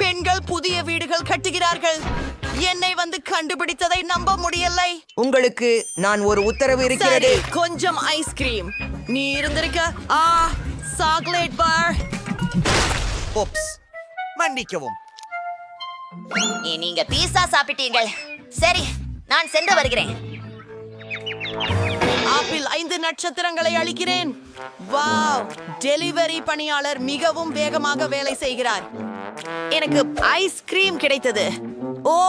பெண்கள் புதிய வீடுகள் கட்டுகிறார்கள். என்னை வந்து கண்டுபிடித்ததை நம்ப முடியலை. உங்களுக்கு நான் ஒரு உத்தரவு இருக்கிறது. கொஞ்சம் ஐஸ்கிரீம் நீ இருந்திருக்க? ஆ சாக்லேட் பார் ஓப்ஸ் மன்னிக்கவும். நீங்க பீஸா சாப்பிட்டீர்கள். சரி நான் சென்று வருகிறேன். ஆப்பிள் ஐந்து நட்சத்திரங்களை அளிக்கிறேன் வாவ் டெலிவரி பணியாளர் மிகவும் வேகமாக வேலை செய்கிறார். எனக்கு ஐஸ்கிரீம் கிடைத்தது. ஓ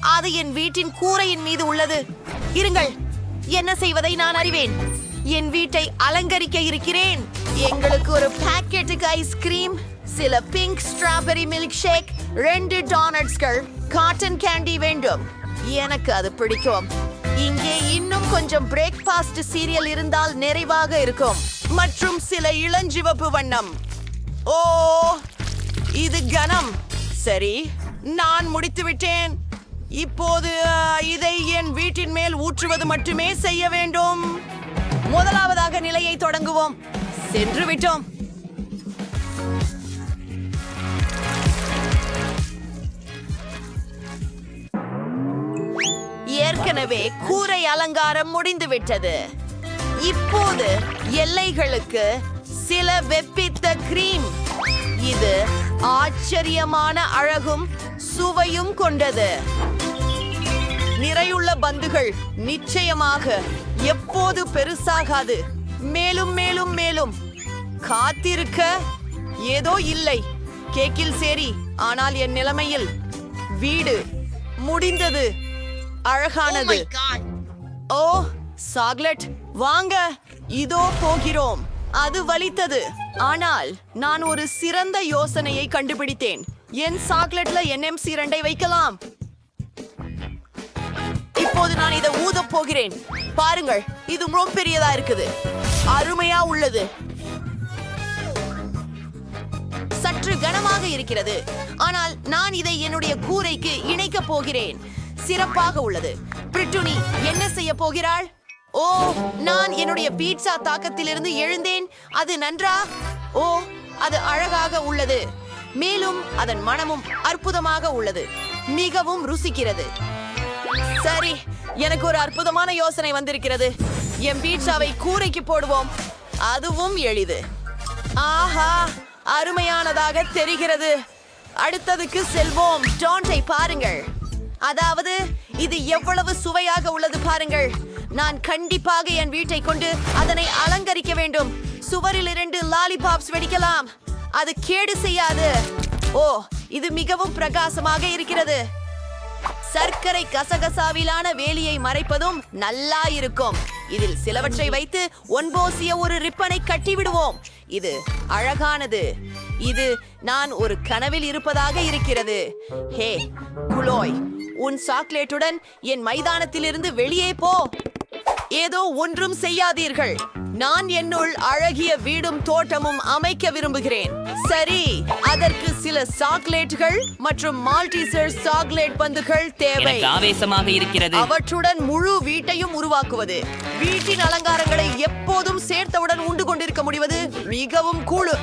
அது என் வீட்டின் கூரையின் மீது உள்ளது. இருங்கள் என்ன செய்வதை நான் அறிவேன். என் வீட்டை அலங்கரிக்க இருக்கிறேன். எங்களுக்கு ஒரு பாக்கெட்டுக்கு ஐஸ்கிரீம் சில பிங்க் ஸ்ட்ராபெரி மில்க் ஷேக் ரெண்டு டோனட்ஸ்கள் காட்டன் கேண்டி வேண்டும். எனக்கு அது பிடிக்கும். இங்கே இன்னும் கொஞ்சம் பிரேக்ஃபாஸ்ட் சீரியல் இருந்தால் நிறைவாக இருக்கும். மற்றும் சில இளஞ்சிவப்பு வண்ணம். ஓ இது கனம். சரி நான் முடித்து விட்டேன். இப்போது இதை என் வீட்டின் மேல் ஊற்றுவது மட்டுமே செய்ய வேண்டும். முதலாவதாக நிலையை தொடங்குவோம். சென்று விட்டோம். ஏற்கனவே கூரை அலங்காரம் முடிந்து விட்டது. இப்போது எல்லைகளுக்கு சில வெப்பித்த கிரீம். இது ஆச்சரியமான அழகும் சுவையும் கொண்டது. நிறையுள்ள பந்துகள் நிச்சயமாக எப்போது பெருசாகாது. மேலும் மேலும் மேலும். காத்திருக்க ஏதோ இல்லை. கேக்கில் சேரி ஆனால் என் நிலைமையில் வீடு முடிந்தது. அழகானது. Oh chocolate. வாங்க இதோ போகிறோம். அது வலித்தது. ஆனால் நான் ஒரு சிறந்த யோசனையை கண்டுபிடித்தேன். என் சாக்லேட்ல என்எம்சி ரெண்டை வைக்கலாம். இப்போது நான் இதை ஊதப் போகிறேன். பாருங்கள் இது ரொம்ப பெரியதா இருக்குது. அருமையா உள்ளது. சற்று கனமாக இருக்கிறது. ஆனால் நான் இதை என்னுடைய கூரைக்கு இணைக்கப் போகிறேன். சிறப்பாக உள்ளது. பிரிட்டுனி என்ன செய்ய போகிறாள்? ஓ நான் என்னுடைய பீட்சா தாக்கத்திலிருந்து எழுந்தேன். அது நன்றா? ஓ அது அழகாக உள்ளது. மேலும் அதன் மனமும் அற்புதமாக உள்ளது. மிகவும் ருசிக்கிறது. சரி எனக்கு ஒரு அற்புதமான யோசனை வந்திருக்கிறது. என் பீட்சாவை கூரைக்கு போடுவோம். அதுவும் எளிது. ஆஹா அருமையானதாக தெரிகிறது. அடுத்ததுக்கு செல்வோம். டோன்ட்டை பாருங்கள். அதாவது இது எவ்வளவு சுவையாக உள்ளது பாருங்கள். நான் கண்டிப்பாக என் வீட்டை கொண்டு அதனை அலங்கரிக்க வேண்டும். சுவரில் இரண்டு லாலிபாப்ஸ் வெடிக்கலாம். அது கேடு செய்யாது. ஓ இது மிகவும் பிரகாசமாக இருக்கிறது. சர்க்கரை கசகசாவிலான வேலியை மறைப்பதும் நல்லா இருக்கும். இதில் சிலவற்றை வைத்து ஒன்போசிய ஒரு ரிப்பனை கட்டிவிடுவோம். இது அழகானது. இது நான் ஒரு கனவில் இருப்பதாக இருக்கிறது. ஹே குலோய் உன் சாக்லேட்டுடன் என் மைதானத்திலிருந்து வெளியே போ. ஏதோ ஒன்றும் செய்யாதீர்கள். நான் என்னுள் அழகிய வீடும் தோட்டமும் அமைக்க விரும்புகிறேன். சரி அதற்கு சில சாக்லேட்டுகள் மற்றும் மால்டீசர் சாக்லேட் பந்துகள் தேவை. ஆவேசமாக இருக்கிறது. அவற்றுடன் முழு வீட்டையும் உருவாக்குவது. வீட்டின் அலங்காரங்களை எப்போதும் சேர்த்தவுடன் உண்டு கொண்டிருக்க முடிவது மிகவும் கூழு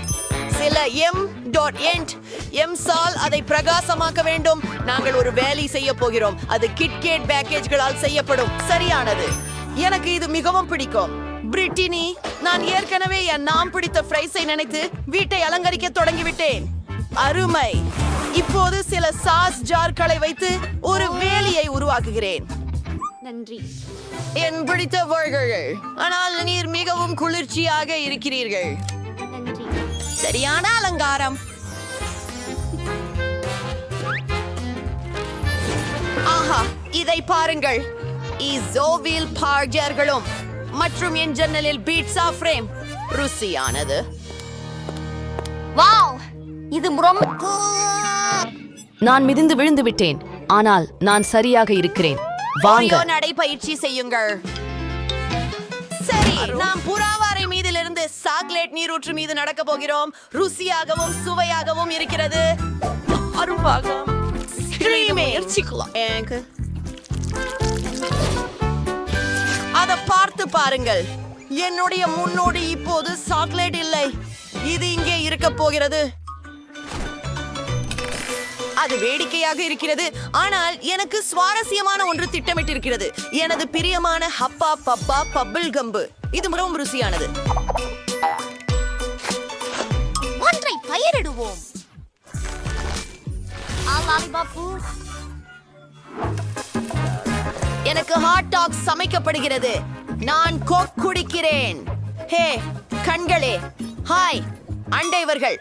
சில எம் டாட் எண்ட் எம் சால் அதை பிரகாசமாக்க வேண்டும். நாங்கள் ஒரு வேலை செய்ய போகிறோம். அது கிட்கேட் பேக்கேஜ்களால் செய்யப்படும். சரியானது. எனக்கு இது மிகவும் பிடிக்கும். பிரிட்டினி நான் ஏற்கனவே என் நாம் பிடித்த ஃப்ரைஸை நினைத்து வீட்டை அலங்கரிக்க தொடங்கிவிட்டேன். அருமை. இப்போது சில சாஸ் ஜார்களை வைத்து ஒரு வேலியை உருவாக்குகிறேன். நன்றி. என் பிடித்தவர்கள் ஆனால் நீர் மிகவும் குளிர்ச்சியாக இருக்கிறீர்கள். சரியான அலங்காரம். ஆஹா இதை பாருங்கள். இசோவில் பார்ஜர்களும் மற்றும் என் ஜன்னலில் பீட்சா ஃப்ரேம் ருசியானது வாவ் இது ரொம்ப நான் மிதிந்து விழுந்து விட்டேன் ஆனால் நான் சரியாக இருக்கிறேன் வாங்க ஓரியோ நடைப்பயிற்சி செய்யுங்கள் சரி நாம் புறாவாரை மீதிலிருந்து சாக்லேட் நீரூற்று மீது நடக்க போகிறோம் ருசியாகவும் சுவையாகவும் இருக்கிறது அரும்பாகம் எனக்கு அதை பார்த்து பாருங்கள். என்னுடைய முன்னோடி இப்போது சாக்லேட் இல்லை. இது இங்கே இருக்க போகிறது. அது வேடிக்கையாக இருக்கிறது. ஆனால் எனக்கு சுவாரஸ்யமான ஒன்று திட்டமிட்டிருக்கிறது. எனது பிரியமான ஹப்பா பப்பா பப்பிள் கம்பு. இது மிகவும் ருசியானது. ஹாட் டாக் சமைக்கப்படுகிறது. நான் கோக் குடிக்கிறேன். ஹே கண்களே. ஹாய் அண்டைவர்கள்.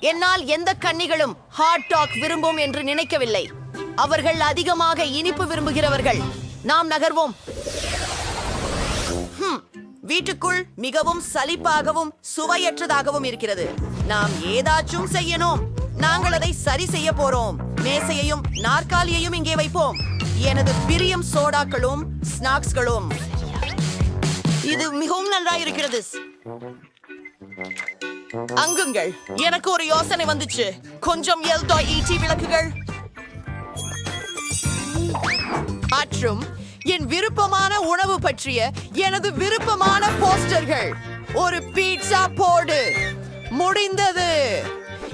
என்னால் எந்த கன்னிகளும் ஹாட் டாக் விரும்பும் என்று நினைக்கவில்லை. அவர்கள் அதிகமாக இனிப்பு விரும்புகிறவர்கள். நாம் நகர்வோம். வீட்டுக்குள் மிகவும் சலிப்பாகவும் சுவையற்றதாகவும் இருக்கிறது. நாம் ஏதாச்சும் செய்யணும். நாங்கள் அதை சரி செய்ய போறோம். மேசையையும் நாற்காலியையும் இங்கே வைப்போம். எனது பிரியம் சோடாக்களும் ஸ்நாக்ஸ்களும். இது மிகவும் நன்றா இருக்கிறது அங்குங்கள். எனக்கு ஒரு யோசனை வந்துச்சு. கொஞ்சம் எல்தோ ஈட்டி விளக்குகள். மற்றும் என் விருப்பமான உணவு பற்றிய எனது விருப்பமான போஸ்டர்கள். ஒரு பீட்சா போடு. முடிந்தது.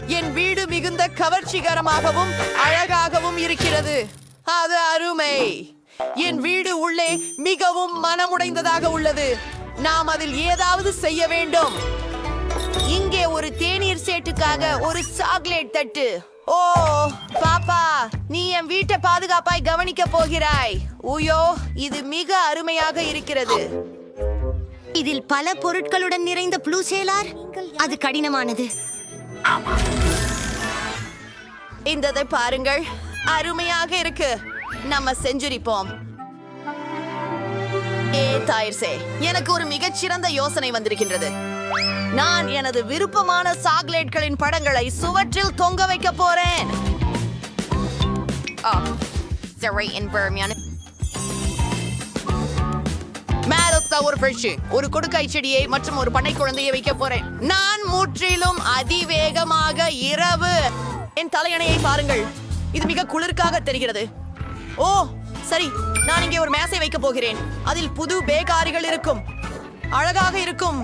என் வீடு மிகுந்த கவர்ச்சிகரமாகவும் அழகாகவும் இருக்கிறது. அது அருமை. என் வீடு உள்ளே மிகவும் மனமுடைந்ததாக உள்ளது. நாம் அதில் ஏதாவது செய்ய வேண்டும். இங்கே ஒரு தேநீர் சேட்டுக்காக ஒரு சாக்லேட் தட்டு. ஓ பாப்பா நீ என் வீட்டை பாதுகாப்பாய் கவனிக்க போகிறாய். உயோ இது மிக அருமையாக இருக்கிறது. இதில் பல பொருட்களுடன் நிறைந்த ப்ளூ சேலார்? அது கடினமானது. இந்ததை பாருங்கள். அருமையாக இருக்கு. நம்ம செஞ்சுரிப்போம். ஏ தாயிர்சே எனக்கு ஒரு மிகச்சிறந்த யோசனை வந்திருக்கின்றது. நான் எனது விருப்பமான சாக்லேட்களின் படங்களை சுவற்றில் தொங்க வைக்க போறேன். ஒரு ஒரு கொடுக்காய் செடியை மற்றும் ஒரு பண்ணை குழந்தையை வைக்க போறேன். நான் முற்றிலும் அதிவேகமாக இரவு. என் தலையணையை பாருங்கள். இது மிக குளிர்காக தெரிகிறது. ஓ சரி நான் இங்கே ஒரு மேசை வைக்க போகிறேன். அதில் புது பேகாரிகள் இருக்கும். அழகாக இருக்கும்.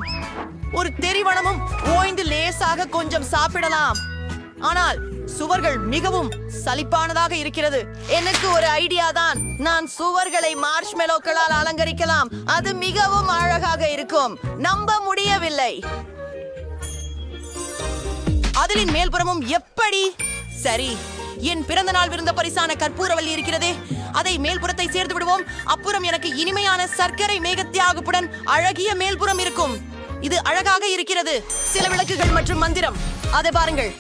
ஒரு தெரிவனமும் ஓய்ந்து லேசாக கொஞ்சம் சாப்பிடலாம். ஆனால் சுவர்கள் மிகவும் சலிப்பானதாக இருக்கிறது. எனக்கு ஒரு ஐடியா தான். நான் சுவர்களை மார்ஷ்மெலோக்களால் அலங்கரிக்கலாம். அது மிகவும் அழகாக இருக்கும். நம்ப முடியவில்லை. அதிலின் மேல்புறமும் எப்படி? சரி என் பிறந்த நாள் விருந்த பரிசான கற்பூரவல்லி இருக்கிறதே. அதை மேல்புறத்தை சேர்த்து விடுவோம். அப்புறம் எனக்கு இனிமையான சர்க்கரை மேகத்தியாகுப்புடன் அழகிய மேல்புறம் இருக்கும். இது அழகாக இருக்கிறது. சில விளக்குகள் மற்றும் மந்திரம். அதை பாருங்கள்.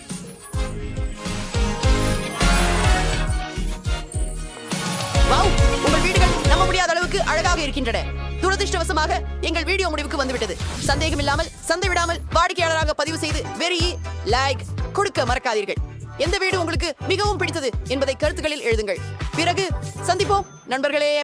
உங்கள் வீடுகள் நம்ப முடியாத அளவுக்கு அழகாக இருக்கின்றன. துரதிருஷ்டவசமாக எங்கள் வீடியோ முடிவுக்கு வந்துவிட்டது. சந்தேகம் இல்லாமல் சந்தை விடாமல் வாடிக்கையாளராக பதிவு செய்து வெறி லைக் கொடுக்க மறக்காதீர்கள். எந்த வீடு உங்களுக்கு மிகவும் பிடித்தது என்பதை கருத்துக்களில் எழுதுங்கள். பிறகு சந்திப்போம். நண்பர்களே.